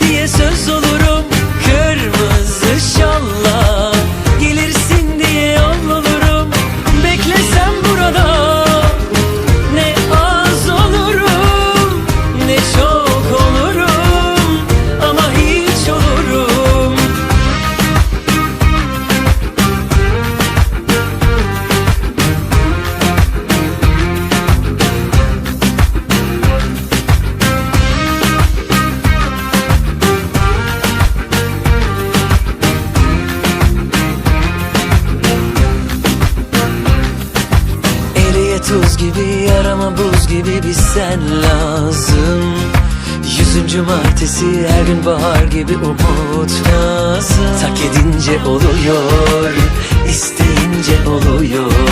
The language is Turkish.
diye söz olurum Tuz gibi arama buz gibi bir sen lazım. Yüzüncü martesi her gün bahar gibi umut lazım. Tak edince oluyor, isteyince oluyor